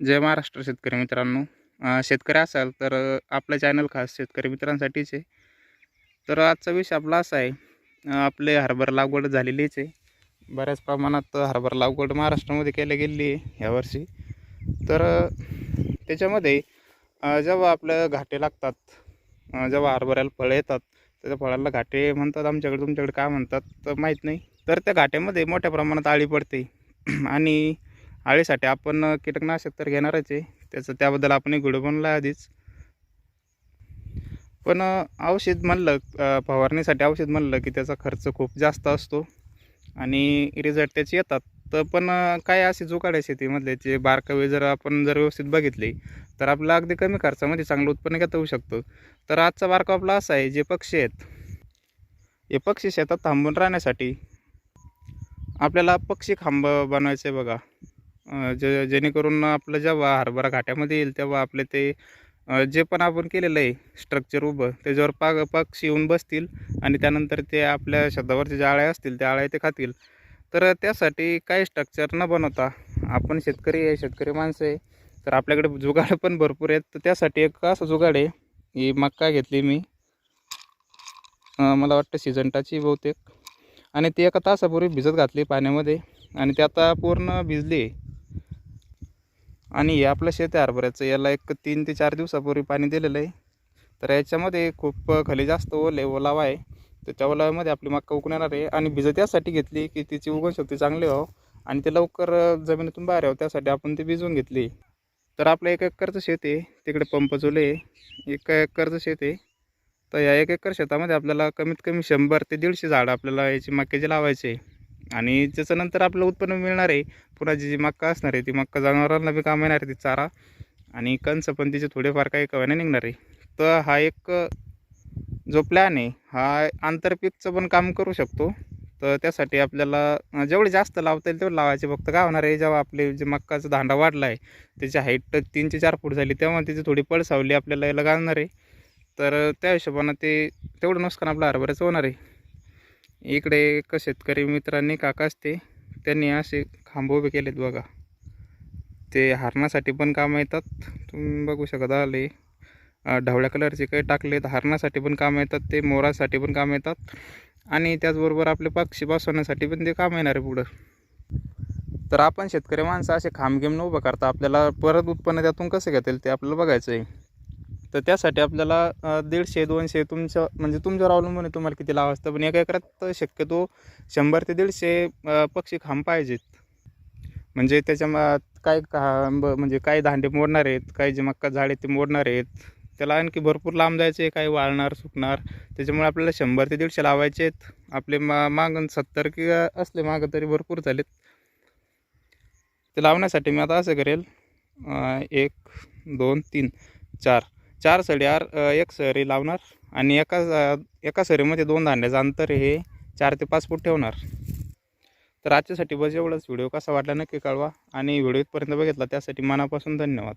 जय महाराष्ट्र शेतकरी मित्रांनो. शेतकरी असाल तर आपलं चॅनल खास शेतकरी मित्रांसाठीच आहे. तर आजचा विषय आपला असा आहे आपले हरभर लागवड झालेलीच आहे. बऱ्याच प्रमाणात हरभर लागवड महाराष्ट्रामध्ये केली गेली आहे ह्यावर्षी तर त्याच्यामध्ये जेव्हा आपल्या घाटे लागतात जेव्हा हरभऱ्याला फळं येतात त्याच्या फळाला घाटे म्हणतात आमच्याकडे तुमच्याकडे काय म्हणतात तर माहीत नाही. तर त्या घाट्यामध्ये मोठ्या प्रमाणात आळी पडते. आणि आळीसाठी आपण कीटकनाशक तर घेणारच आहे. त्याचं त्याबद्दल आपण एक व्हिडिओ बनला आधीच. पण औषध म्हणलं फवारणीसाठी औषध म्हणलं की त्याचा खर्च खूप जास्त असतो. आणि रिझल्ट त्याचे येतात. तर पण काय असे जुकाडे शेतीमधले जे बारकावे जर आपण जर व्यवस्थित बघितले तर आपलं अगदी कमी खर्चामध्ये चांगलं उत्पन्न घेता येऊ शकतं. तर आजचा बारकाव आपला असा आहे जे पक्षी आहेत. हे पक्षी शेतात थांबून राहण्यासाठी आपल्याला पक्षी खांब बनवायचे बघा. जे जेणेकरून आपलं जेव्हा हरभरा घाट्यामध्ये येईल तेव्हा आपले ते जे पण आपण केलेलं आहे स्ट्रक्चर उभं त्याच्यावर पाग पक्षी येऊन बसतील आणि त्यानंतर ते आपल्या शब्दावरचे ज्या आळ्या असतील त्या आळ्या ते खातील. तर त्यासाठी काही स्ट्रक्चर न बनवता आपण शेतकरी आहे शेतकरी माणसं आहे तर आपल्याकडे जुगाड पण भरपूर आहेत. तर त्यासाठी एक असं जुगाड आहे ही मक्का घेतली मी. मला वाटतं सिजंटाची बहुतेक. आणि ती एका तासापूर्वी भिजत घातली पाण्यामध्ये आणि ते आता पूर्ण भिजली आहे. आणि हे आपलं शेत आहे हरभऱ्याचं. याला एक तीन ते चार दिवसापूर्वी पाणी दिलेलं आहे. तर याच्यामध्ये खूप खाली जास्त ओले ओलावा आहे. तर त्या ओलाव्यामध्ये आपली मक्का उकून येणार आहे. आणि भिजत त्यासाठी घेतली की तिची उगवण शक्ती चांगली व्हावं आणि ते लवकर जमिनीतून बाहेर यावं. त्यासाठी आपण ते भिजवून घेतली. तर आपलं एक एकरचं शेत आहे. तिकडे पंप चुले आहे. एक एकरचं शेत आहे. तर या एक एकर शेतामध्ये आपल्याला कमीत कमी शंभर ते दीडशे झाडं आपल्याला याची मक्याची लावायचे आहे. आणि त्याच्यानंतर आपलं उत्पन्न मिळणार आहे. पुन्हा जी जी मक्का असणार आहे ती मक्का जनावरांना बी काम येणार आहे ती चारा आणि कंस पण तिचे थोडेफार काही कव्याने निघणार आहे. तर हा एक जो प्लॅन आहे हा आंतरपीकचं पण काम करू शकतो. तर त्यासाठी आपल्याला जेवढे जास्त लावता येईल तेवढं लावायचे. फक्त काय होणार आहे जेव्हा आपले जे मक्काचा दांडा वाढला आहे त्याची हाईट तीन ते चार फूट झाली तेव्हा तिची थोडी पळसावली आपल्याला याला घालणार आहे. तर त्या हिशोबानं ते तेवढं नुकसान आपलं हरभऱ्याचं होणार आहे. इकडे एक शेतकरी मित्रांनी काका असते त्यांनी असे खांब उभे केलेत बघा. ते हारणासाठी पण काम येतात. तुम्ही बघू शकत आले ढवळ्या कलरचे काही टाकलेत. हारणासाठी पण काम येतात ते मोरासाठी पण काम येतात. आणि त्याचबरोबर आपले पक्षी बसवण्यासाठी पण ते काम येणार आहे पुढं. तर आपण शेतकरी माणसं असे खांब घेऊन उभं करता आपल्याला परत उत्पन्न त्यातून कसं घेता येईल ते आपल्याला बघायचं आहे. तर त्यासाठी आपल्याला दीडशे दोनशे तुमचं म्हणजे तुमच्यावर अवलंबून आहे तुम्हाला किती लावा असतं. पण एका एकरात शक्यतो शंभर ते दीडशे पक्षी खांब पाहिजेत. म्हणजे त्याच्या काय खांब म्हणजे काही दांडे मोडणार आहेत काही जे मक्का झाड आहेत ते मोडणार आहेत. त्याला आणखी भरपूर लांब जायचे आहे काही वाळणार सुकणार. त्याच्यामुळे आपल्याला शंभर ते दीडशे लावायचे आहेत. आपले मा मागं सत्तर की असले मागं तरी भरपूर झालेत. ते लावण्यासाठी मी आता असं करेल एक दोन तीन चार. चार सडी आर एक सरी लावणार आणि एका एका सरीमध्ये दोन दांड्याचं अंतर हे चार ते पाच फूट ठेवणार. तर आजच्यासाठी बस एवढंच. व्हिडिओ कसा वाटला नक्की कळवा आणि व्हिडिओ इथपर्यंत बघितला त्यासाठी मनापासून धन्यवाद.